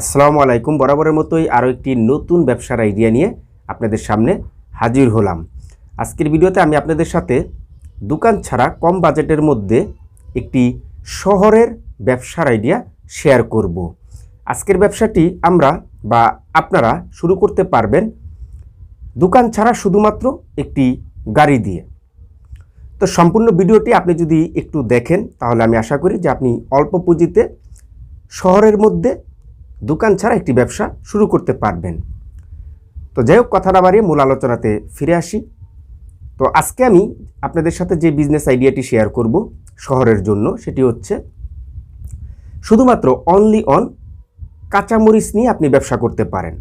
আসসালামু আলাইকুম। বরাবরের মতোই আরও একটি নতুন ব্যবসার আইডিয়া নিয়ে আপনাদের সামনে হাজির হলাম। আজকের ভিডিওতে আমি আপনাদের সাথে দোকান ছাড়া কম বাজেটের মধ্যে একটি শহরের ব্যবসার আইডিয়া শেয়ার করব। আজকের ব্যবসাটি আমরা বা আপনারা শুরু করতে পারবেন দোকান ছাড়া শুধুমাত্র একটি গাড়ি দিয়ে। তো সম্পূর্ণ ভিডিওটি আপনি যদি একটু দেখেন, তাহলে আমি আশা করি যে আপনি অল্প পুঁজিতে শহরের মধ্যে দোকান ছাড়া একটি ব্যবসা শুরু করতে পারবেন। তো যাই হোক কথা না বাড়িয়ে মূল আলোচনাতে ফিরে আসি। তো আজকে আমি আপনাদের সাথে যে বিজনেস আইডিয়াটি শেয়ার করব শহরের জন্য, সেটি হচ্ছে শুধুমাত্র অনলি অন কাঁচামরিচ নিয়ে আপনি ব্যবসা করতে পারেন।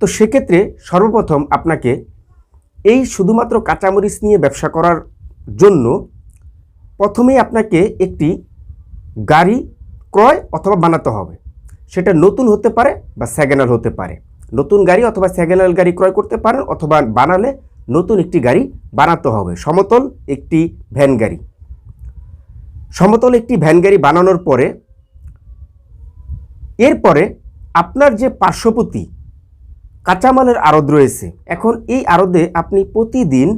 তো সেক্ষেত্রে সর্বপ্রথম আপনাকে এই শুধুমাত্র কাঁচামরিচ নিয়ে ব্যবসা করার জন্য প্রথমেই আপনাকে একটি গাড়ি ক্রয় অথবা বানাতে হবে। সেটা নতুন হতে পারে বা সেকেন্ড হতে পারে। নতুন গাড়ি অথবা সেকেন্ড গাড়ি ক্রয় করতে পারেন অথবা বানালে নতুন একটি গাড়ি বানাতে হবে। সমতল একটি ভ্যান গাড়ি। সমতল একটি ভ্যান গাড়ি বানানোর পরে এরপরে আপনার যে পার্শ্ববর্তী কাঁচামালের আড়ত রয়েছে, এখন এই আড়তে আপনি প্রতিদিন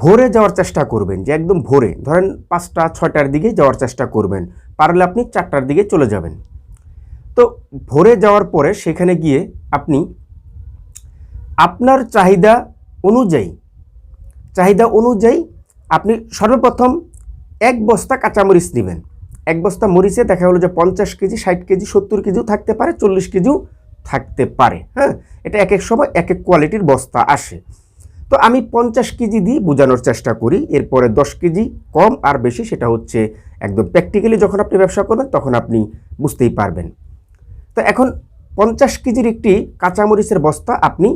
ভোরে যাওয়ার চেষ্টা করবেন, যে একদম ভোরে। ধরেন পাঁচটা, ছয়টার দিকে যাওয়ার চেষ্টা করবেন। পারলে আপনি চারটার দিকে চলে যাবেন। তো ভরে যাওয়ার পরে সেখানে গিয়ে আপনি আপনার চাহিদা অনুযায়ী চাহিদা অনুযায়ী আপনি সর্বপ্রথম এক বস্তা কাঁচামরিচ নেবেন এক বস্তা মরিচে দেখা গেলো যে পঞ্চাশ কেজি, ষাট কেজি, সত্তর কেজিও থাকতে পারে, চল্লিশ কেজিও থাকতে পারে হ্যাঁ? এটা এক এক সময় এক এক কোয়ালিটির বস্তা আসে। তো আমি পঞ্চাশ কেজি দিয়ে বোঝানোর চেষ্টা করি, এরপরে দশ কেজি কম আর বেশি, সেটা হচ্ছে একদম প্র্যাকটিক্যালি যখন আপনি ব্যবসা করবেন, তখন আপনি বুঝতেই পারবেন। তো এখন পঞ্চাশ কেজির একটি কাঁচামরিচের বস্তা আপনি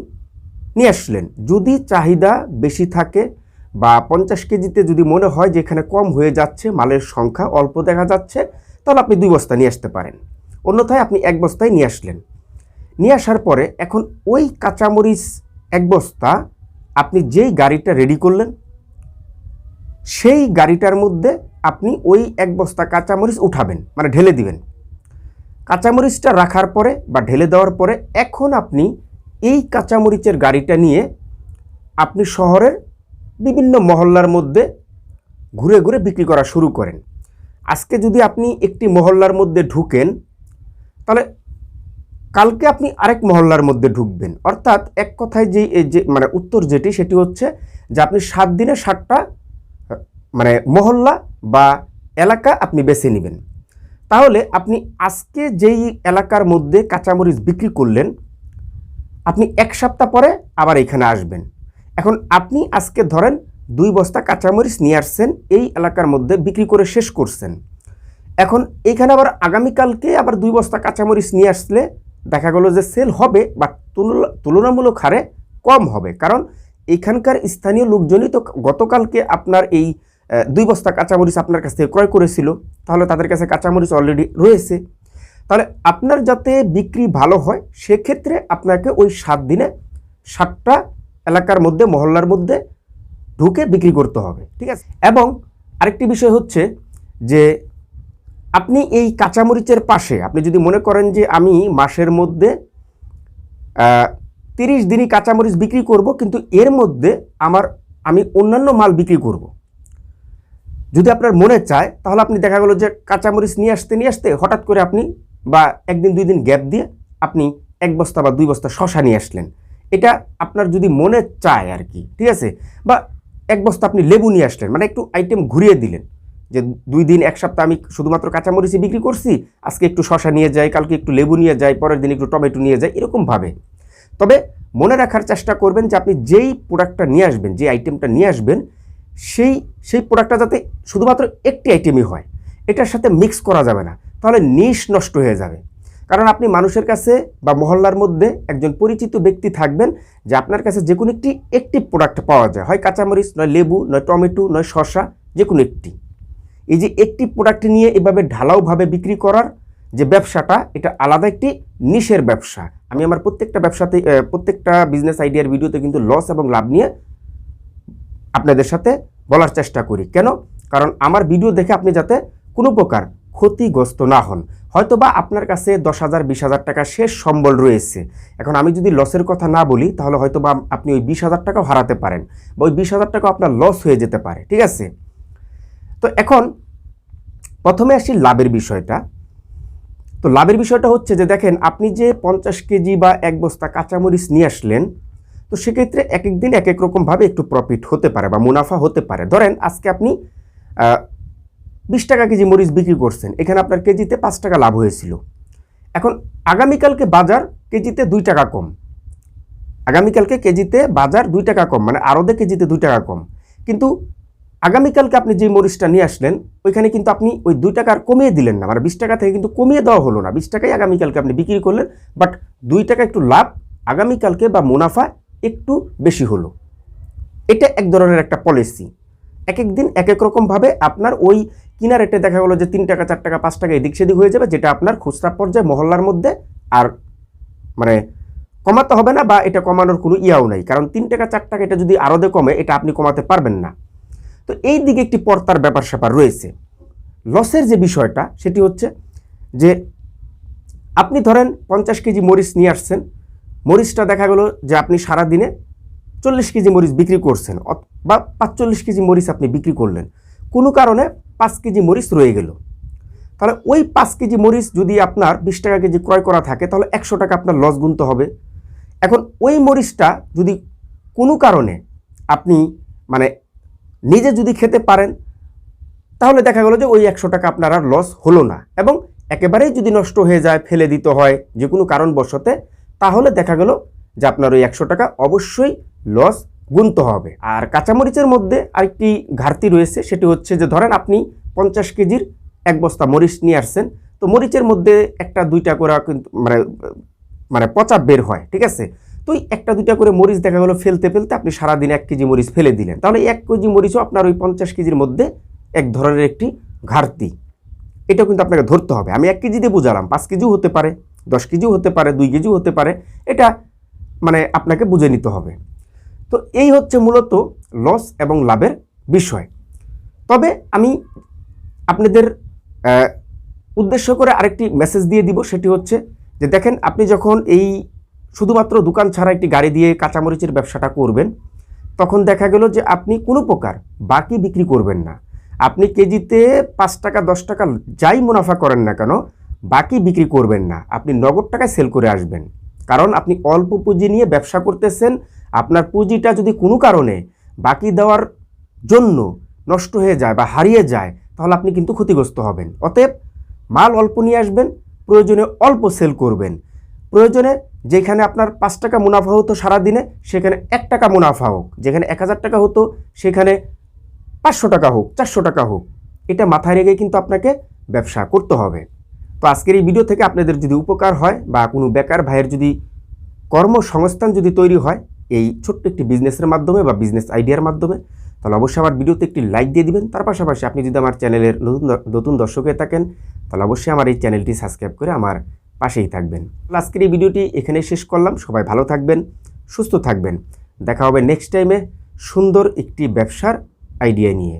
নিয়ে আসলেন। যদি চাহিদা বেশি থাকে বা পঞ্চাশ কেজিতে যদি মনে হয় যে এখানে কম হয়ে যাচ্ছে, মালের সংখ্যা অল্প দেখা যাচ্ছে, তাহলে আপনি দুই বস্তা নিয়ে আসতে পারেন। অন্যথায় আপনি এক বস্তায় নিয়ে আসলেন। নিয়ে আসার পরে এখন ওই কাঁচামরিচ এক বস্তা আপনি যেই গাড়িটা রেডি করলেন, সেই গাড়িটার মধ্যে আপনি ওই এক বস্তা কাঁচামরিচ উঠাবেন মানে ঢেলে দিবেন। কাঁচামরিচটা রাখার পরে বা ঢেলে দেওয়ার পরে এখন আপনি এই কাঁচামরিচের গাড়িটা নিয়ে আপনি শহরের বিভিন্ন মহল্লার মধ্যে ঘুরে ঘুরে বিক্রি করা শুরু করেন। আজকে যদি আপনি একটি মহল্লার মধ্যে ঢুকেন, তাহলে কালকে আপনি আরেক মহল্লার মধ্যে ঢুকবেন। অর্থাৎ এক কথায় যে যে মানে উত্তর যেটি, সেটি হচ্ছে যে আপনি সাত দিনে সাতটা মানে মহল্লা বা এলাকা আপনি বেছে নেবেন। তাহলে আপনি আজকে যেই এলাকার মধ্যে কাঁচামরিচ বিক্রি করলেন, আপনি এক সপ্তাহ পরে আবার এখানে আসবেন। এখন আপনি আজকে ধরেন দুই বস্তা কাঁচামরিচ নিয়ে আসছেন, এই এলাকার মধ্যে বিক্রি করে শেষ করছেন। এখন এখানে আবার আগামীকালকে আবার দুই বস্তা কাঁচামরিচ নিয়ে আসলে দেখা গেলো যে সেল হবে বা তুলনা- তুলনামূলক হারে কম হবে। কারণ এখানকার স্থানীয় লোকজনই তো গতকালকে আপনার এই দুই বস্তা কাঁচামরিচ আপনার কাছ থেকে ক্রয় করেছিল, তাহলে তাদের কাছে কাঁচামরিচ অলরেডি রয়েছে। তাহলে আপনার যাতে বিক্রি ভালো হয়, সেক্ষেত্রে আপনাকে ওই সাত দিনে সাতটা এলাকার মধ্যে, মহল্লার মধ্যে ঢুকে বিক্রি করতে হবে, ঠিক আছে? এবং আরেকটি বিষয় হচ্ছে যে আপনি এই কাঁচামরিচের পাশে, আপনি যদি মনে করেন যে আমি মাসের মধ্যে তিরিশ দিনই কাঁচামরিচ বিক্রি করব, কিন্তু এর মধ্যে আমার, আমি অন্যান্য মাল বিক্রি করব যদি আপনার মনে চায়, তাহলে আপনি দেখা গেলো যে কাঁচামরিচ নিয়ে আসতে নিয়ে আসতে হঠাৎ করে আপনি বা একদিন, দুই দিন গ্যাপ দিয়ে আপনি এক বস্তা বা দুই বস্তা শশা নিয়ে আসলেন। এটা আপনার যদি মনে চায় আর কি, ঠিক আছে? বা এক বস্তা আপনি লেবু নিয়ে আসলেন মানে একটু আইটেম ঘুরিয়ে দিলেন যে দুই দিন, এক সপ্তাহ আমি শুধুমাত্র কাঁচামরিচই বিক্রি করছি, আজকে একটু শশা নিয়ে যাই, কালকে একটু লেবু নিয়ে যাই, পরের দিন একটু টমেটো নিয়ে যাই এরকমভাবে তবে মনে রাখার চেষ্টা করবেন যে আপনি যেই প্রোডাক্টটা নিয়ে আসবেন, যে আইটেমটা নিয়ে আসবেন সেই সেই প্রোডাক্টটা যাতে শুধুমাত্র একটি আইটেমই হয়, এটার সাথে মিক্স করা যাবে না, তাহলে নিশ নষ্ট হয়ে যাবে। কারণ আপনি মানুষের কাছে বা মহল্লার মধ্যে একজন পরিচিত ব্যক্তি থাকবেন যে আপনার কাছে যে কোনো একটি একটি প্রোডাক্ট পাওয়া যায়। হয় কাঁচামরিচ, নয় লেবু, নয় টমেটো, নয় শসা, যে কোনো একটি। এই যে একটি প্রোডাক্ট নিয়ে এভাবে ঢালাওভাবে বিক্রি করার যে ব্যবসাটা, এটা আলাদা একটি নিশের ব্যবসা। আমি আমার প্রত্যেকটা ব্যবসাতে প্রত্যেকটা বিজনেস আইডিয়ার ভিডিওতে কিন্তু লস এবং লাভ নিয়ে আপনাদের সাথে বলার চেষ্টা করি। কেন? কারণ আমার ভিডিও দেখে আপনি যাতে কোনো প্রকার ক্ষতিগ্রস্ত না হন। হয়তো বা আপনার কাছে দশ হাজার, বিশ হাজার টাকা শেষ সম্বল রয়েছে। এখন আমি যদি লসের কথা না বলি, তাহলে হয়তো বা আপনি ওই বিশ হাজার টাকাও হারাতে পারেন বা ওই বিশ হাজার টাকা আপনার লস হয়ে যেতে পারে, ঠিক আছে? তো এখন প্রথমে আসি লাভের বিষয়টা। তো লাভের বিষয়টা হচ্ছে যে দেখেন, আপনি যে পঞ্চাশ কেজি বা এক বস্তা কাঁচামরিচ নিয়ে আসলেন তো সেক্ষেত্রে এক এক দিন এক এক রকমভাবে একটু প্রফিট হতে পারে বা মুনাফা হতে পারে। ধরেন আজকে আপনি বিশ টাকা কেজি মরিচ বিক্রি করছেন, এখানে আপনার কেজিতে পাঁচ টাকা লাভ হয়েছিল। এখন আগামীকালকে বাজার কেজিতে দুই টাকা কম। আগামীকালকে কেজিতে বাজার দুই টাকা কম মানে আরদে কেজিতে দুই টাকা কম। কিন্তু আগামীকালকে আপনি যে মরিচটা নিয়ে আসলেন, ওইখানে কিন্তু আপনি ওই দুই টাকা আর কমিয়ে দিলেন না। মানে বিশ টাকা থেকে কিন্তু কমিয়ে দেওয়া হলো না। বিশ টাকাই আগামীকালকে আপনি বিক্রি করলেন, বাট দুই টাকা একটু লাভ আগামীকালকে বা মুনাফা একটু বেশি হলো। এটা এক ধরনের একটা পলিসি এক এক দিন এক এক রকমভাবে আপনার ওই কিনা রেটে দেখা গেলো যে তিন টাকা, চার টাকা, পাঁচ টাকা এদিক সেদিক হয়ে যাবে, যেটা আপনার খুচরা পর্যায়ে মহল্লার মধ্যে আর মানে কমাতে হবে না বা এটা কমানোর কোনো ইয়াও নাই। কারণ তিন টাকা, চার টাকা এটা যদি আরদে কমে, এটা আপনি কমাতে পারবেন না। তো এই দিকে একটি পর্তার ব্যাপার স্যাপার রয়েছে। লসের যে বিষয়টা, সেটি হচ্ছে যে আপনি ধরেন পঞ্চাশ কেজি মরিচ নিয়ে আসছেন মরিচটা দেখা গেলো যে আপনি সারা দিনে চল্লিশ কেজি মরিচ বিক্রি করছেন বা পাঁচচল্লিশ কেজি মরিচ আপনি বিক্রি করলেন। কোনো কারণে পাঁচ কেজি মরিচ রয়ে গেল। তাহলে ওই পাঁচ কেজি মরিচ যদি আপনার বিশ টাকা কেজি ক্রয় করা থাকে, তাহলে একশো টাকা আপনার লস গুনতে হবে। এখন ওই মরিচটা যদি কোনো কারণে আপনি মানে নিজে যদি খেতে পারেন, তাহলে দেখা গেলো যে ওই একশো টাকা আপনার আর লস হলো না। এবং একেবারেই যদি নষ্ট হয়ে যায়, ফেলে দিতে হয়, যে কোনো কারণবশতে তাহলে দেখা গেল যে আপনার ওই একশো টাকা অবশ্যই লস গুনতে হবে। আর কাঁচামরিচের মধ্যে আরেকটি ঘাটতি রয়েছে, সেটি হচ্ছে যে ধরেন আপনি পঞ্চাশ কেজির এক বস্তা মরিচ নিয়ে আসছেন, তো মরিচের মধ্যে একটা দুইটা করে কিন্তু মানে মানে পচা বের হয়, ঠিক আছে? তো একটা দুইটা করে মরিচ দেখা গেলো ফেলতে ফেলতে আপনি সারাদিন এক কেজি মরিচ ফেলে দিলেন। তাহলে এক কেজি মরিচও আপনার ওই পঞ্চাশ কেজির মধ্যে এক ধরনের একটি ঘাটতি। এটা কিন্তু আপনাকে ধরতে হবে। আমি এক কেজি দিয়ে বুঝালাম, পাঁচ কেজিও হতে পারে। দশ কেজিও হতে পারে, দুই কেজিও হতে পারে, এটা মানে আপনাকে বুঝে নিতে হবে। তো এই হচ্ছে মূলত লস এবং লাভের বিষয়। তবে আমি আপনাদের উদ্দেশ্য করে আরেকটি মেসেজ দিয়ে দিব, সেটি হচ্ছে যে দেখেন, আপনি যখন এই শুধুমাত্র দোকান ছাড়া একটি গাড়ি দিয়ে কাঁচামরিচের ব্যবসাটা করবেন, তখন দেখা গেল যে আপনি কোনো প্রকার বাকি বিক্রি করবেন না। আপনি কেজিতে পাঁচ টাকা, দশ টাকা যাই মুনাফা করেন না কেন বাকি বিক্রি করবেন না। আপনি নগদ টাকায় সেল করে আসবেন। কারণ আপনি অল্প পুঁজি নিয়ে ব্যবসা করতেছেন। আপনার পুঁজিটা যদি কোনো কারণে বাকি দেওয়ার জন্য নষ্ট হয়ে যায় বা হারিয়ে যায়, তাহলে আপনি কিন্তু ক্ষতিগ্রস্ত হবেন। অতএব মাল অল্প নিয়ে আসবেন, প্রয়োজনে অল্প সেল করবেন। প্রয়োজনে যেখানে আপনার পাঁচ টাকা মুনাফা হতো সারাদিনে, সেখানে এক টাকা মুনাফা হোক। যেখানে এক হাজার টাকা হতো, সেখানে পাঁচশো টাকা হোক, চারশো টাকা হোক। এটা মাথায় রেখে কিন্তু আপনাকে ব্যবসা করতে হবে। তো আজকের এই ভিডিও থেকে আপনাদের যদি উপকার হয় বা কোনো বেকার ভাইয়ের যদি কর্মসংস্থান যদি তৈরি হয়, এই ছোট্ট একটি বিজনেসের মাধ্যমে বা বিজনেস আইডিয়ার মাধ্যমে, তাহলে অবশ্যই আমার ভিডিওতে একটি লাইক দিয়ে দিবেন। তার পাশাপাশি আপনি যদি আমার চ্যানেলের নতুন নতুন দর্শক হয়ে থাকেন, তাহলে অবশ্যই আমার এই চ্যানেলটি সাবস্ক্রাইব করে আমার পাশেই থাকবেন। আজকের এই ভিডিওটি এখানে শেষ করলাম। সবাই ভালো থাকবেন, সুস্থ থাকবেন। দেখা হবে নেক্সট টাইমে সুন্দর একটি ব্যবসার আইডিয়া নিয়ে।